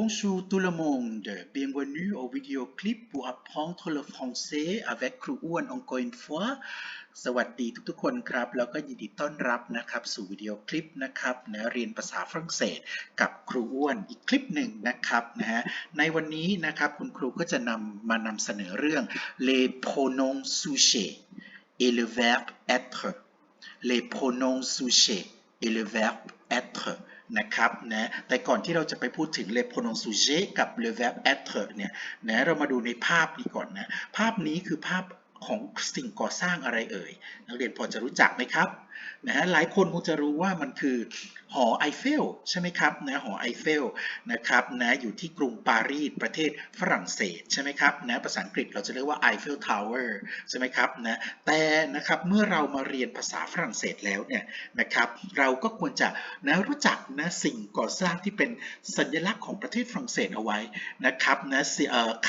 Bonjour tout le monde, bienvenue au vidéoclip pour apprendre le français avec ครูอ้วน encore une fois สวัสดีทุกๆคนครับ แล้วก็ยินดีต้อนรับนะครับสู่วิดีโอคลิปนะครับนะเรียนภาษาฝรั่งเศสกับครูอ้วนอีกคลิปหนึ่งนะครับนะฮะในวันนี้นะครับคุณครูก็จะนำมานำเสนอเรื่อง les pronoms sujets et le verbe être les pronoms sujets et le verbe être นะครับนะแต่ก่อนที่เราจะไปพูดถึง le pronom sujet กับ le verbe être เนี่ยนะเรามาดูในภาพนี้ก่อนนะ ภาพนี้คือภาพ ของสิ่งก่อสร้างอะไรเอ่ย นักเรียนพอจะรู้จักไหมครับนะฮะหลายคนคงจะรู้ว่ามันคือหอไอเฟลใช่ไหมครับนะหอไอเฟลนะครับนะอยู่ที่กรุงปารีสประเทศฝรั่งเศสใช่ไหมครับนะภาษาอังกฤษเราจะเรียกว่า Eiffel Tower ใช่ไหมครับนะแต่นะครับเมื่อเรามาเรียนภาษาฝรั่งเศสแล้วเนี่ยนะครับเราก็ควรจะนะรู้จักนะสิ่งก่อสร้างที่เป็นสัญลักษณ์ของประเทศฝรั่งเศสเอาไว้นะครับนะ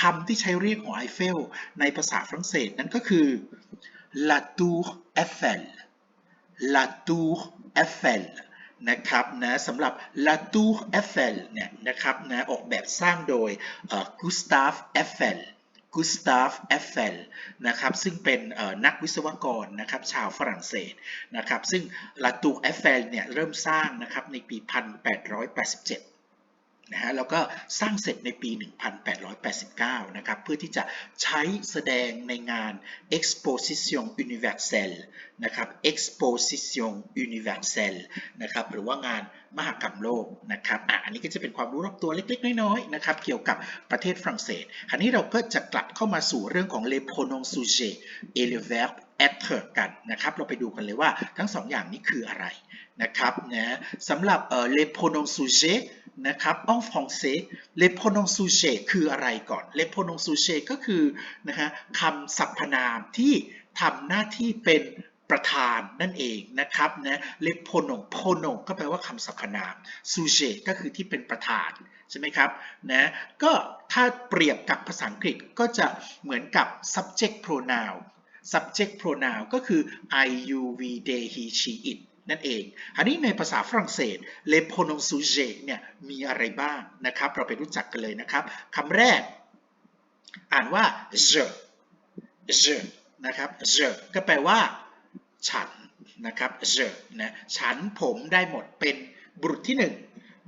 คำที่ใช้เรียกหอไอเฟลในภาษาฝรั่งเศสนั่นก็คือ La Tour Eiffel La Tour Eiffel นะครับนะสำหรับ La Tour Eiffel เนี่ยนะครับนะออกแบบสร้างโดยกุสตาฟเอฟเฟลกุสตาฟเอฟเฟลนะครับซึ่งเป็นนักวิศวกรนะครับชาวฝรั่งเศสนะครับซึ่ง La Tour Eiffel เนี่ยเริ่มสร้างนะครับในปี 1887 นะฮะแล้วก็สร้างเสร็จในปี 1889 นะครับเพื่อที่จะใช้แสดงในงาน Exposition Universelle นะครับ Exposition Universelle นะครับหรือว่างานมหกรรมโลกนะครับอะอันนี้ก็จะเป็นความรู้รอบตัวเล็กๆ น้อยๆนะครับเกี่ยวกับประเทศฝรั่งเศส คราวนี้เราก็จะกลับเข้ามาสู่เรื่องของ les pronoms sujets et le verbe être กันนะครับ เราไปดูกันเลยว่าทั้งสองอย่างนี้คืออะไรนะครับนะสำหรับเอ่อ les pronoms sujets นะครับ en français les pronoms sujets คืออะไรก่อน les pronoms sujets ก็คือนะฮะคำสรรพนามที่ทำหน้าที่เป็นประธานนั่นเองนะครับนะ les pronoms pronoms ก็แปลว่าคำสรรพนาม sujet ก็คือที่เป็นประธานใช่ไหมครับนะก็ถ้าเปรียบกับภาษาอังกฤษก็จะเหมือนกับ subject pronoun subject pronoun ก็คือ I you we they he she it นั่นเอง อันนี้ในภาษาฝรั่งเศส les pronoms sujets เนี่ยมีอะไรบ้างนะครับ เราไปรู้จักกันเลยนะครับ คำแรก อ่านว่า je je นะครับ je ก็แปลว่า ฉันนะครับ je นะฉันผมได้หมดเป็นบุรุษที่หนึ่ง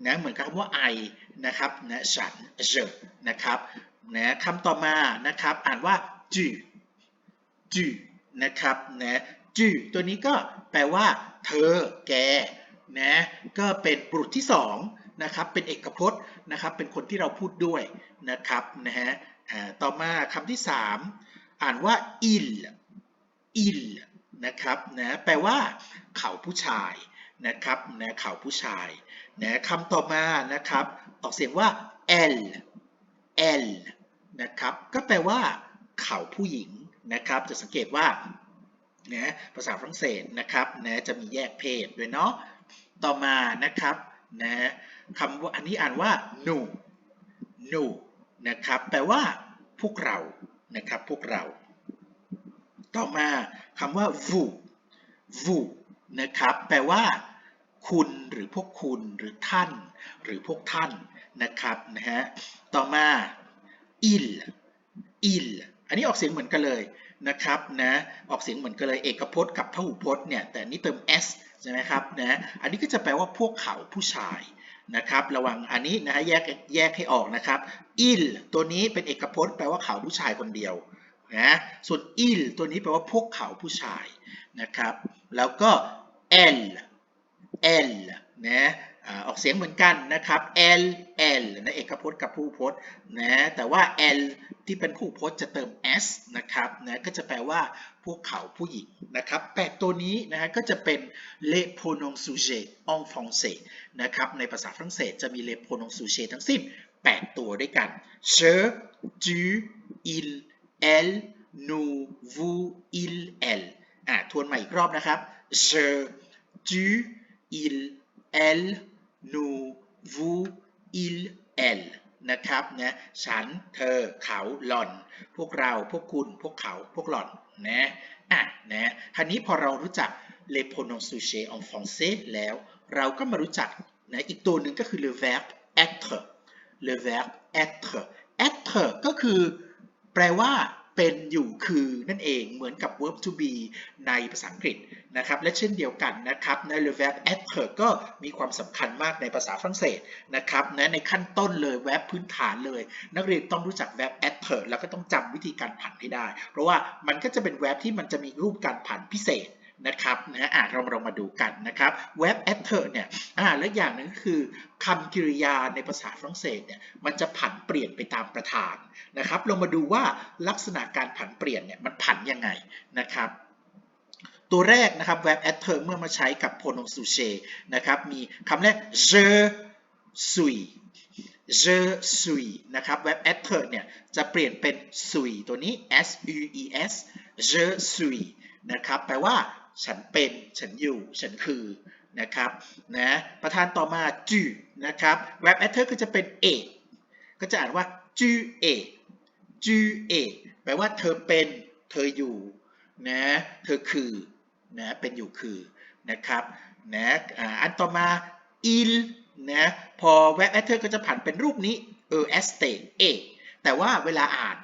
นะเหมือนกับคำว่า I นะครับนะฉัน je นะครับนะคำต่อมานะครับ อ่านว่า tu tu นะครับนะ tu ตัวนี้ก็แปลว่า เธอ แกนะก็เป็นบุรุษที่สองนะครับเป็นเอกพจน์นะครับเป็นคนที่เราพูดด้วยนะครับนะฮะต่อมาคำที่สามอ่านว่า il il นะครับนะแปลว่า เขาผู้ชายนะครับนะเขาผู้ชายนะคำต่อมานะครับออกเสียงว่า l l นะครับก็แปลว่า เขาผู้หญิง นะครับ จะสังเกตว่านะภาษาฝรั่งเศสนะครับนะจะมีแยกเพศด้วยเนาะต่อมานะครับนะคำว่าอันนี้อ่านว่านูนูนะครับแปลว่าพวกเรานะครับพวกเรา ต่อมาคำว่า vous vous นะครับแปลว่าคุณหรือพวกคุณหรือท่าน หรือพวกท่านนะครับนะฮะต่อมา il il อันนี้ออกเสียงเหมือนกันเลยนะครับนะออกเสียงเหมือนกันเลยเอกพจน์กับพหูพจน์เนี่ยแต่นี่เติม s ใช่ไหมครับนะอันนี้ก็จะแปลว่าพวกเขาผู้ชายนะครับระวังอันนี้นะแยกแยกให้ออกนะครับ il ตัวนี้เป็นเอกพจน์แปลว่าเขาผู้ชายคนเดียวนะส่วน il ตัวนี้แปลว่าพวกเขาผู้ชายนะครับแล้วก็ l l นะ ออกเสียงเหมือนกันนะครับ l l นะเอกพจน์กับผู้พจน์นะแต่ว่า l ที่เป็นผู้พจน์จะเติม s นะครับนะก็จะแปลว่าพวกเขาผู้หญิงนะครับแปดตัวนี้นะฮะก็จะเป็น les pronoms sujets en français นะครับในภาษาฝรั่งเศสจะมี les pronoms sujets ทั้งสิ้น 8 ตัวด้วยกัน je tu il elle nous vous il elle อะทวนใหม่อีกรอบนะครับ je tu il elle nous vous il elle นะครับนะฉันเธอเขาหล่อน พวกเราพวกคุณพวกเขาพวกหล่อนนะอะนะทีนี้พอเรารู้จัก les pronoms sujets en français แล้ว เราก็มารู้จักนะอีกตัวหนึ่งก็คือ le verbe être le verbe être être ก็คือแปลว่า เป็นอยู่คือนั่นเองเหมือนกับ verb to be ในภาษาอังกฤษนะครับและเช่นเดียวกันนะครับใน le verbe être ก็มีความสำคัญมากในภาษาฝรั่งเศสนะครับนะในขั้นต้นเลย verb พื้นฐานเลย นักเรียนต้องรู้จัก verb être แล้วก็ต้องจำวิธีการผันให้ได้ เพราะว่ามันก็จะเป็น verb ที่มันจะมีรูปการผันพิเศษ นะครับนะอะเราเรามาดูกันนะครับ verb être เนี่ยอ่าและอย่างหนึงก็คือคำกริยาในภาษาฝรั่งเศสเนี่ยมันจะผันเปลี่ยนไปตามประธานนะครับ เรามาดูว่าลักษณะการผันเปลี่ยนเนี่ยมันผันยังไงนะครับตัวแรกนะครับ verb être เมื่อมาใช้กับ pronom sujet นะครับมีคำแรก je suis je suis นะครับ verb être เนี่ยจะเปลี่ยนเป็น suis ตัวนี้ s u e s je suis นะครับแปลว่า ฉันเป็น ฉันอยู่ ฉันคือนะครับนะประธานต่อมา tu นะครับ verb être ก็จะเป็น a ก็จะอ่านว่า tu es tu es แปลว่าเธอเป็น เธออยู่นะเธอคือนะเป็นอยู่คือนะครับนะอันต่อมา il นะพอ verb être ก็จะผันเป็นรูปนี้ est a แต่ว่าเวลาอ่าน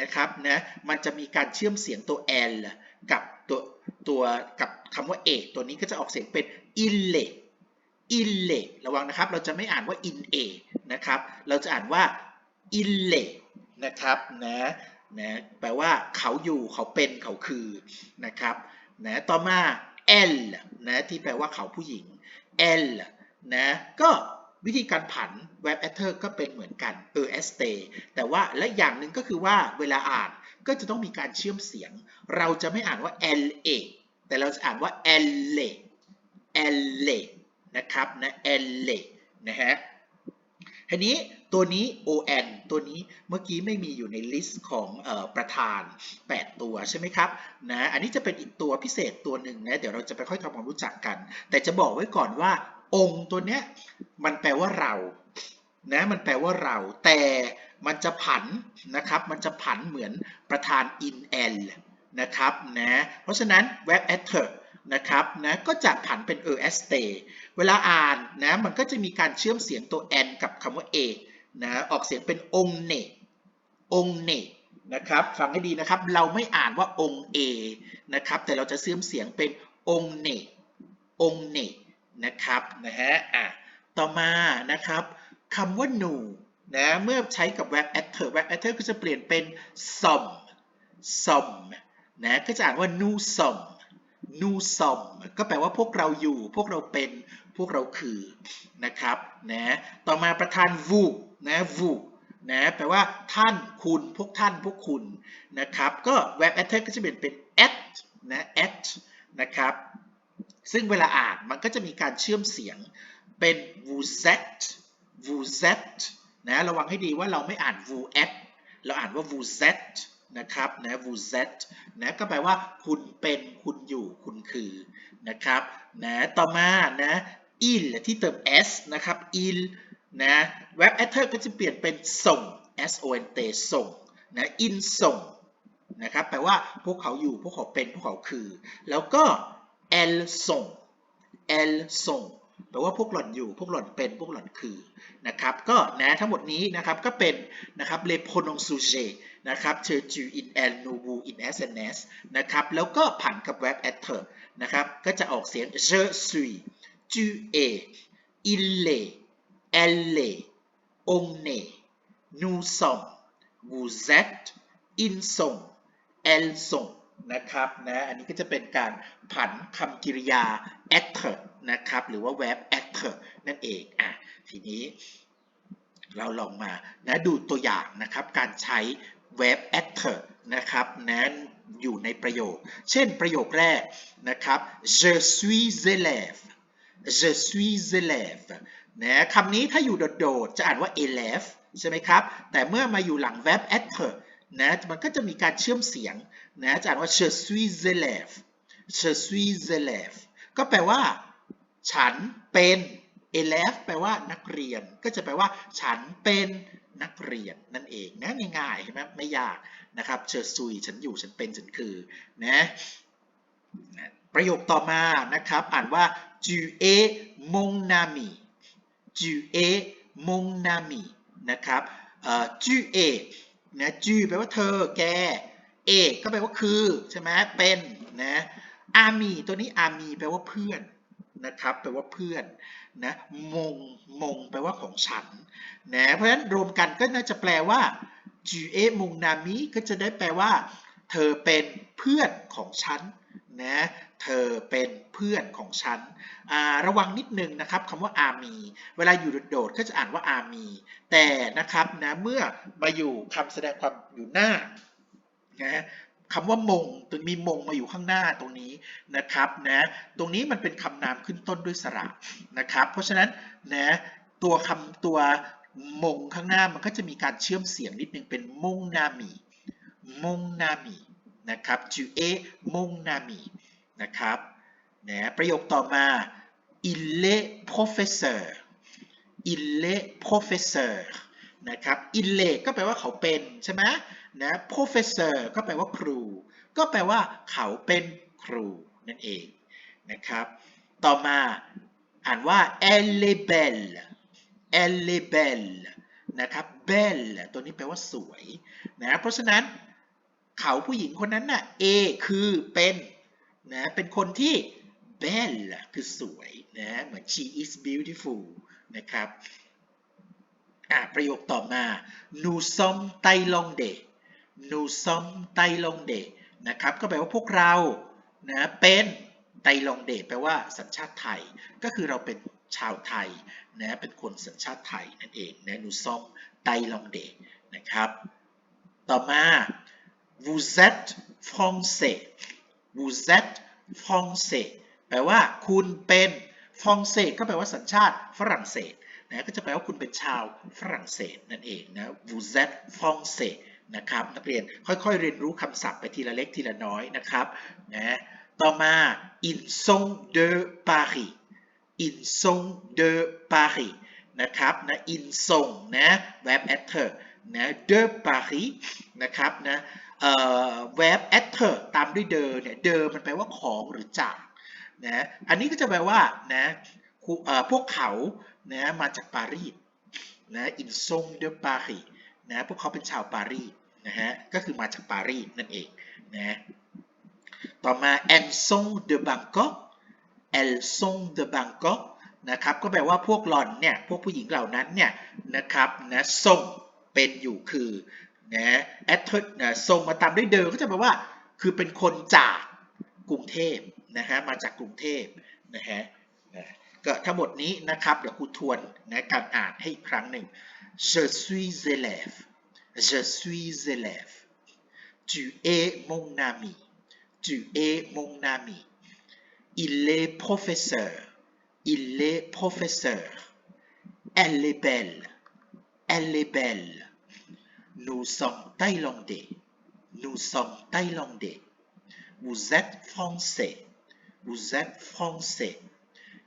นะครับนะมันจะมีการเชื่อมเสียงตัว l กับ ตัวกับคำว่า a ตัวนี้ก็จะออกเสียงเป็น ille ille ระวังนะครับ เราจะไม่อ่านว่า in a นะครับ เราจะอ่านว่า ille นะครับนะนะแปลว่าเขาอยู่เขาเป็นเขาคือนะครับนะต่อมา l นะที่แปลว่าเขาผู้หญิง l นะก็ วิธีการผัน verb être ก็เป็นเหมือนกัน est แต่ว่าและอย่างหนึ่งก็คือว่าเวลาอ่านก็จะต้องมีการเชื่อมเสียง เราจะไม่อ่านว่า la แต่เราจะอ่านว่า l l l นะครับนะ l l นะฮะทีนี้ตัวนี้ on ตัวนี้เมื่อกี้ไม่มีอยู่ในลิสต์ของออประธาน 8 ตัวใช่ไหมครับนะอันนี้จะเป็นอีกตัวพิเศษตัวหนึ่งนะเดี๋ยวเราจะไปค่อยทำความรู้จักกัน แต่จะบอกไว้ก่อนว่า องค์ตัวเนี้ยมันแปลว่าเรานะมันแปลว่าเรา แต่มันจะผันนะครับ มันจะผันเหมือนประธาน in l นะครับนะเพราะฉะนั้น verb être นะครับนะก็จะผันเป็น est เวลาอ่านนะมันก็จะมีการเชื่อมเสียงตัว n กับคำว่า a นะออกเสียงเป็นองเนองเนนะครับฟังให้ดีนะครับเราไม่อ่านว่าองเอนะครับแต่เราจะเชื่อมเสียงเป็นองเนองเน นะครับนะฮะอะต่อมานะครับคำว่าหนูนะเมื่อใช้กับ verb être verb être ก็จะเปลี่ยนเป็น some some นะก็จะอ่านว่า nu some nu some ก็แปลว่าพวกเราอยู่ พวกเราเป็นพวกเราคือนะครับนะต่อมาประธาน vous นะ vous นะแปลว่าท่านคุณพวกท่านพวกคุณนะครับก็ verb être ก็จะเปลี่ยนเป็น at นะ at นะครับ ซึ่งเวลาอ่านมันก็จะมีการเชื่อมเสียงเป็น vous êtes vous êtes นะระวังให้ดีว่าเราไม่อ่าน vu s เราอ่านว่า vous êtes นะครับนะ vous êtes นะก็แปลว่าคุณเป็นคุณอยู่คุณคือนะครับนะต่อมานะ il ที่เติม s นะครับ il นะ verb être ก็จะเปลี่ยนเป็นส่ง s o n t ส่งนะ in ส่งนะครับแปลว่าพวกเขาอยู่พวกเขาเป็นพวกเขาคือ แล้วก็ elle ส่ง elle ส่งแปลว่าพวกหล่อนอยู่ พวกหล่อนเป็น พวกหล่อนคือนะครับ ก็นะทั้งหมดนี้นะครับก็เป็นนะครับ les pronoms sujets นะครับ tu tu in elle nous vous in s n s นะครับแล้วก็ผันกับ verb être นะครับก็จะออกเสียง je suis tu es il est elle est on est nous sommes vous êtes ils sont elles sont น นะครับนะอันนี้ก็จะเป็นการผันคำกริยา être นะครับหรือว่า verb être นั่นเองอะทีนี้เราลองมานะดูตัวอย่างนะครับการใช้ verb être นะครับนะอยู่ในประโยค เช่นประโยคแรกนะครับ je suis élève je suis élève นะคำนี้ถ้าอยู่โดดๆ จะอ่านว่า élève ใช่ไหมครับ แต่เมื่อมาอยู่หลัง verb être นะมันก็จะมีการเชื่อมเสียงนะจะอ่านว่า je suis élève je suis élève ก็แปลว่า ฉันเป็น élève แปลว่านักเรียน ก็จะแปลว่า ฉันเป็นนักเรียนนั่นเองนะง่ายๆใช่ไหมไม่ยากนะครับเชอซุยฉันอยู่ฉันเป็นฉันคือนะประโยคต่อมานะครับ อ่านว่า tu es mon ami tu es mon ami นะครับเอ่อจื้อเอ นะจื้อแปลว่าเธอแก เอกก็แปลว่าคือใช่ไหมเป็นนะอามีตัวนี้อามีแปลว่าเพื่อนนะครับแปลว่าเพื่อนนะมงมงแปลว่าของฉันนะเพราะฉะนั้นรวมกันก็น่าจะแปลว่าจูเอมงนามิก็จะได้แปลว่า เธอเป็นเพื่อนของฉัน นะเธอเป็นเพื่อนของฉันระวังนิดนึงนะครับคำว่าอามีเวลาอยู่โดดก็จะอ่านว่าอามีแต่นะครับนะเมื่อมาอยู่คำแสดงความอยู่หน้านะคำว่ามงตัวมีมงมาอยู่ข้างหน้าตรงนี้นะครับนะตรงนี้มันเป็นคำนามขึ้นต้นด้วยสระนะครับ เพราะฉะนั้นนะตัวคำตัวมงข้างหน้ามันก็จะมีการเชื่อมเสียงนิดนึงเป็นมงนามีมงนามี นะครับจูเอมงนามีนะครับนะประโยคต่อมา il est professeur il est professeur นะครับ il est ก็แปลว่าเขาเป็นใช่ไหมนะ professor ก็แปลว่าครู ก็แปลว่าเขาเป็นครูนั่นเองนะครับ ต่อมาอ่านว่า elle est belle elle est belle นะครับ belle ตัวนี้แปลว่าสวยนะ เพราะฉะนั้น เขาผู้หญิงคนนั้นน่ะ A คือเป็นนะเป็นคนที่ belle คือสวยนะเหมือน she is beautiful นะครับอะประโยคต่อมา nous sommes thaïlandais nous sommes thaïlandais นะครับก็แปลว่าพวกเรานะเป็นไตลองเดแปลว่าสัญชาติไทย ก็คือเราเป็นชาวไทยนะเป็นคนสัญชาติไทยนั่นเองนะ nous sommes thaïlandais นะครับ ต่อมา vous êtes français vous êtes français แปลว่าคุณเป็นฝรั่งเศสก็แปลว่าสัญชาติฝรั่งเศสนะก็จะแปลว่าคุณเป็นชาวฝรั่งเศสนั่นเองนะ vous êtes français นะครับนักเรียนค่อยๆ เรียนรู้คำศัพท์ไปทีละเล็กทีละน้อยนะครับนะต่อมา ils sont de Paris ils sont de Paris นะครับนะ ils sont นะ verb adverb นะ de Paris นะครับนะ เอ่อ verb adverb ตามด้วย de เนี่ย de มันแปลว่าของหรือจากนะอันนี้ก็จะแปลว่านะพวกเขานะมาจากปารีสนะ ils sont de Paris นะพวกเขาเป็นชาวปารีสนะฮะก็คือมาจากปารีสนั่นเองนะต่อมา elles sont de Bangkok elles sont de Bangkok นะครับก็แปลว่าพวกหล่อนเนี่ยพวกผู้หญิงเหล่านั้นเนี่ยนะครับนะส่งเป็นอยู่คือ นะแอดทนะส่งมาตามด้วยเดิมก็จะแปลว่า คือเป็นคนจากกรุงเทพนะฮะมาจากกรุงเทพนะฮะก็ทั้งหมดนี้นะครับเดี๋ยวครูทวนนะการอ่านให้อีกครั้งหนึ่ง je suis élève je suis élève tu es mon ami tu es mon ami il est professeur il est professeur elle est belle elle est belle nous sommes thaïlandais nous sommes thaïlandais vous êtes français vous êtes français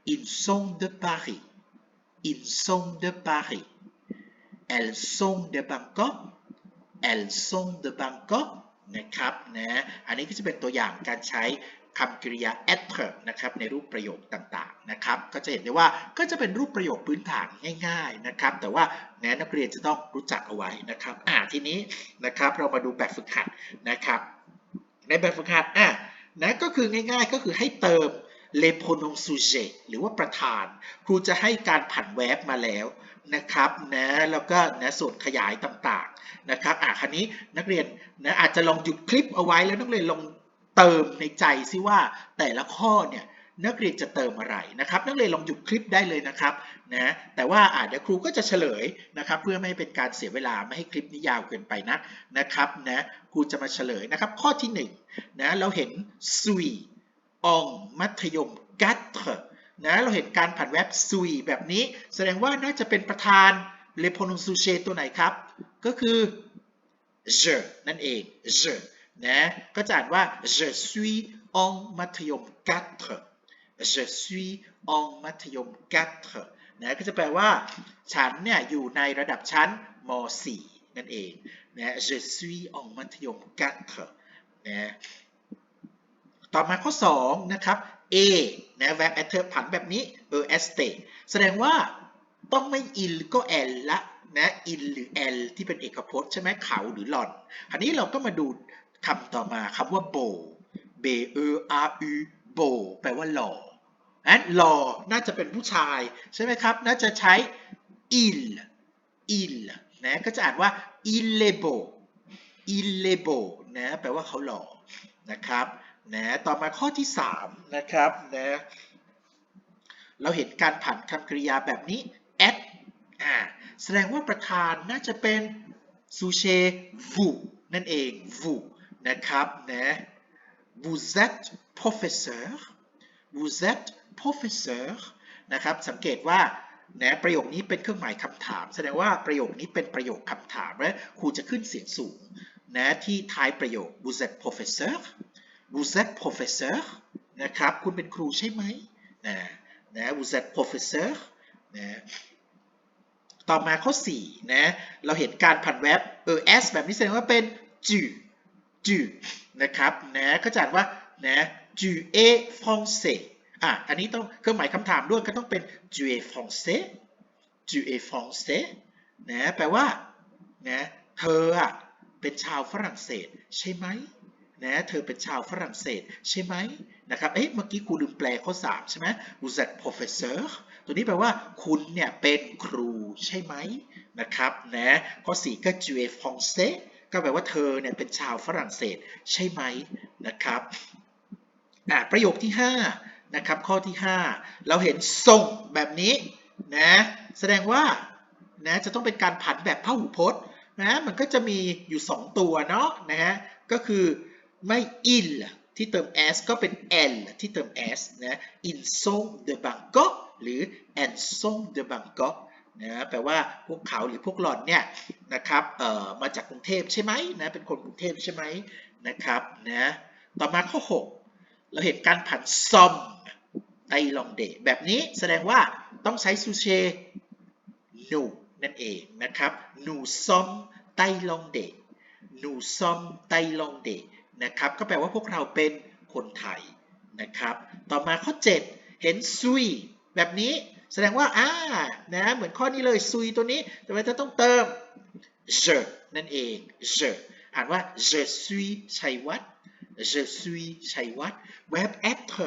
ils sont de Paris ils sont de Paris elles sont de Bangkok elles sont de Bangkok นะครับนะอันนี้ก็จะเป็นตัวอย่างการใช้ คำกริยา adverb นะครับในรูปประโยคต่างๆนะครับ ก็จะเห็นได้ว่าก็จะเป็นรูปประโยคพื้นฐานง่ายๆนะครับ แต่ว่าแนะนักเรียนจะต้องรู้จักเอาไว้นะครับอ่าทีนี้นะครับเรามาดูแบบฝึกหัดนะครับ ในแบบฝึกหัดอะนะก็คือง่ายๆก็คือให้เติม le pronom sujet หรือว่าประธาน ครูจะให้การผันแวบมาแล้วนะครับนะแล้วก็นะส่วนขยายต่างๆนะครับอะคันนี้นักเรียนนะอาจจะลองหยุดคลิปเอาไว้แล้วนักเรียนลอง เติมในใจซิว่าแต่ละข้อเนี่ยนักเรียนจะเติมอะไรนะครับ นักเรียนลองหยุดคลิปได้เลยนะครับนะแต่ว่าอาจจะครูก็จะเฉลยนะครับ เพื่อไม่ให้เป็นการเสียเวลาไม่ให้คลิปนี้ยาวเกินไปนักนะครับนะครูจะมาเฉลยนะครับ ข้อที่หนึ่งนะเราเห็น sui องมัธยม quatre นะเราเห็นการผันแวบ sui แบบนี้ แสดงว่าน่าจะเป็นประธาน le pronom sujet ตัวไหนครับ ก็คือ je นั่นเอง je นะก็จะอ่านว่า je suis en มัธยม quatre je suis en มัธยม quatre นะก็จะแปลว่าฉันเนี่ยอยู่ในระดับชั้นม .4 นั่นเองนะ je suis en มัธยม quatre นะต่อมาข้อ 2 นะครับ a นะ verb adverb ผันแบบนี้ e s t แสดงว่าต้องไม่ il ก็ l ละนะ in หรือ l ที่เป็นเอกพจน์ใช่ไหมเขาหรือหล่อน คราวนี้เราก็มาดู คำต่อมาคำว่า beau b e r u beau แปลว่าหล่อนั้นหล่อน่าจะเป็นผู้ชาย ใช่ไหมครับ น่าจะใช้ il il นะก็จะอ่านว่า il est beau il est beau นะแปลว่าเขาหล่อนะครับนะต่อมาข้อที่ 3 นะครับนะเราเห็นการผันคำกริยาแบบนี้ at อ่าแสดงว่าประธานน่าจะเป็น sujet vous นั่นเอง vous นะครับนะ vous êtes professeur vous êtes professeur นะครับสังเกตว่านะประโยคนี้เป็นเครื่องหมายคำถาม แสดงว่าประโยคนี้เป็นประโยคคำถามและครูจะขึ้นเสียงสูงนะที่ท้ายประโยค vous êtes professeur vous êtes professeur นะครับคุณเป็นครูใช่ไหมนะนะ vous êtes professeur นะต่อมาข้อ 4 นะ เราเห็นการผันแวบ es แบบนี้แสดงว่าเป็น tu tu นะครับนะก็จะอ่านว่านะ tu es français อะอันนี้ต้องเครื่องหมายคำถามด้วยก็ต้องเป็น tu es français tu es français นะแปลว่านะเธออะเป็นชาวฝรั่งเศสใช่ไหมนะเธอเป็นชาวฝรั่งเศสใช่ไหมนะครับเอ๊ะเมื่อกี้ครูลืมแปลข้อ3ใช่ไหม vous êtes professeur ตัวนี้แปลว่าคุณเนี่ยเป็นครูใช่ไหมนะครับนะข้อ 4 ก็ tu es français ก็แปลว่าเธอเนี่ยเป็นชาวฝรั่งเศสใช่ไหมนะครับประโยคที่ 5 นะครับ ข้อที่ 5 เราเห็นส่งแบบนี้นะแสดงว่านะจะต้องเป็นการผันแบบพหูพจน์นะมันก็จะมีอยู่ 2 ตัวเนาะนะฮะก็คือไม่ il ที่เติม s ก็เป็น l ที่เติม s นะ in son de Bangkok หรือ en son de Bangkok นะแปลว่าพวกเขาหรือพวกหล่อนเนี่ยนะครับเอ่อมาจากกรุงเทพใช่ไหมนะเป็นคนกรุงเทพใช่ไหมนะครับนะต่อมาข้อ 6 เราเห็นการผันซอมไตลองเดแบบนี้แสดงว่าต้องใช้ซูเชนูนั่นเองนะครับนูซอมไตลองเดนูซอมไตลองเดนะครับก็แปลว่าพวกเราเป็นคนไทยนะครับ ต่อมาข้อ 7 เห็นซุยแบบนี้ แสดงว่าอ่านะเหมือนข้อนี้เลยซุยตัวนี้ แต่ว่าจะต้องเติม je นั่นเอง je อ่านว่า je suis ชัยวัฒน์ je suis ชัยวัฒน์ verb être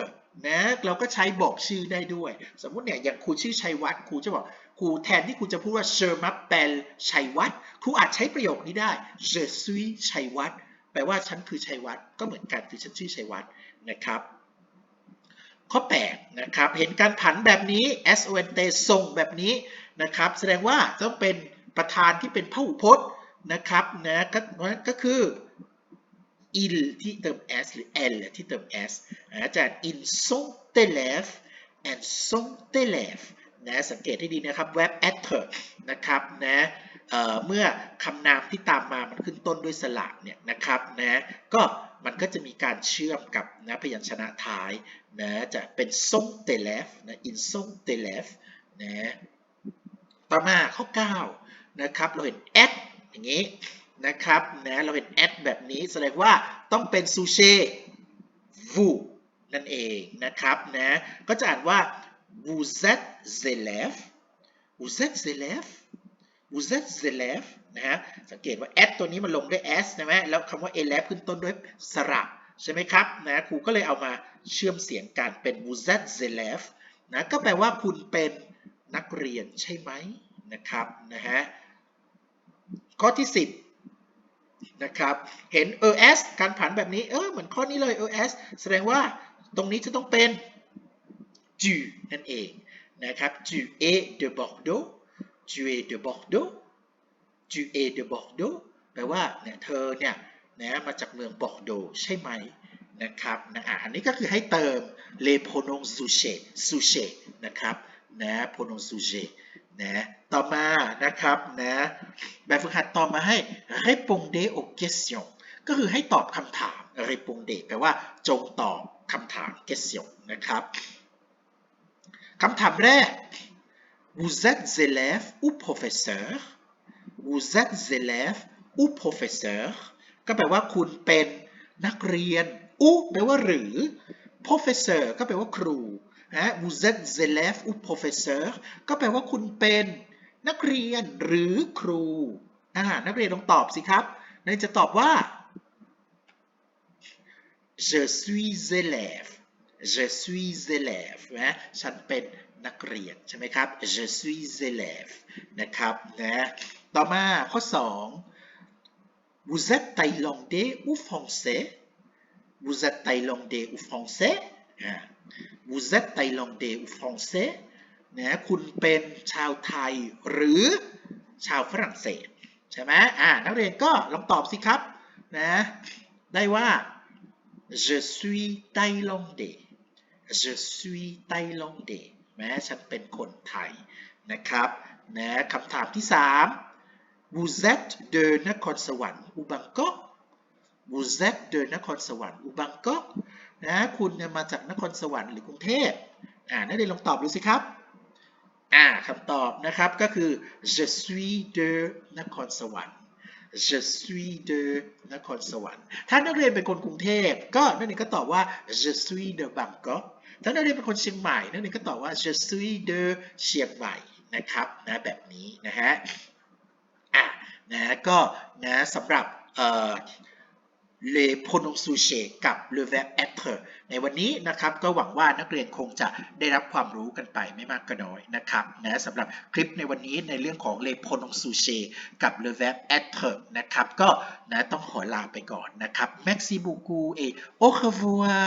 นะเราก็ใช้บอกชื่อได้ด้วย สมมุติเนี่ยอย่างครูชื่อชัยวัฒน์ครูจะบอกครูแทนที่ครูจะพูดว่า je m'appelle ชัยวัฒน์ครูอาจใช้ประโยคนี้ได้ je suis ชัยวัฒน์แปลว่าฉันคือชัยวัฒน์ก็เหมือนกันคือฉันชื่อชัยวัฒน์นะครับ ข้อ8นะครับเห็นการผันแบบนี้ s o n t ส่งแบบนี้นะครับแสดงว่าต้องเป็นประธานที่เป็นพหูพจน์นะครับนะก็ก็คือ il ที่เติม s หรือ l ที่เติม s อาจารย์ in son élèves and son élève นะสังเกตให้ดีนะครับ verb être นะครับนะ เเมื่อคำนามที่ตามมามันขึ้นต้นด้วยสระเนี่ยนะครับนะก็มันก็จะมีการเชื่อมกับนะพยัญชนะท้ายนะจะเป็นส่งเตเลฟนะ in ส่งเตเลฟนะต่อมาข้อ 9 นะครับ เราเห็น at อย่างนี้นะครับนะเราเห็น at แบบนี้แสดงว่าต้องเป็นซูเช่ vous นั่นเองนะครับนะก็จะอ่านว่า vous êtes élève vous êtes élève vous êtes élève นะฮะสังเกตว่า at ตัวนี้มันลงด้วย s ใช่ไหมแล้วคำว่า élève ขึ้นต้นด้วยสระใช่ไหมครับนะครูก็เลยเอามาเชื่อมเสียงกันเป็น vous êtes élève นะก็แปลว่าคุณเป็นนักเรียนใช่ไหมนะครับนะฮะข้อที่ 10นะครับเห็น es การผันแบบนี้เออเหมือนข้อนี้เลย es แสดงว่าตรงนี้จะต้องเป็น tu นั่นเองนะครับ tu es de Bordeaux tu es de Bordeaux tu es de Bordeaux แปลว่าเนี่ยเธอเนี่ยนะมาจากเมืองบอร์โดใช่ไหมนะครับนะอันนี้ก็คือให้เติม le pronom sujet sujet นะครับนะ pronom sujet นะต่อมานะครับนะแบบฝึกหัดต่อมาให้ répondez aux questions ก็คือให้ตอบคำถาม répondez แปลว่าจงตอบคำถาม question นะครับคำถามแรก vous êtes élève ou professeur vous êtes élève ou professeur ก็แปลว่าคุณเป็นนักเรียน ou แปลว่าหรือ professeur ก็แปลว่าครูนะ vous êtes élève ou professeur ก็แปลว่าคุณเป็นนักเรียนหรือครูอ่านักเรียนลองตอบสิครับนักเรียนจะตอบว่า je suis élève je suis élève นะฉันเป็น นักเรียนใช่ไหมครับ je suis élève นะครับนะต่อมาข้อ 2 vous êtes thaïlandais ou français vous êtes thaïlandais ou français vous êtes thaïlandais ou français นะคุณเป็นชาวไทยหรือชาวฝรั่งเศสใช่ไหมอ่านักเรียนก็ลองตอบสิครับนะได้ว่า je suis thaïlandais je suis thaïlandais แม้ฉันเป็นคนไทยนะครับนะคำถามที่ 3 vous êtes de นครสวรรค์อุบังกอก vous êtes de นครสวรรค์อุบังกอกนะคุณมาจากนครสวรรค์หรือกรุงเทพอ่านักเรียนลองตอบดูสิครับอ่าคำตอบนะครับก็คือ je suis de นครสวรรค์ je suis de นครสวรรค์ ถ้านักเรียนเป็นคนกรุงเทพก็นักเรียนก็ตอบว่า je suis de Bangkok ถ้านักเรียนเป็นคนเชียงใหม่นักเรียก็ตอบว่า je suis de เชียงใหม่นะครับนะแบบนี้นะฮะอะนะก็นะสำหรับเอ่อ le pronoms sujets กับ le verb être ในวันนี้นะครับก็หวังว่านักเรียนคงจะได้รับความรู้กันไปไม่มากก็น้อยนะครับนะสำหรับคลิปในวันนี้ในเรื่องของ le pronoms sujets กับ le verb être นะครับก็นะต้องขอลาไปก่อนนะครับ merci beaucoup et au revoir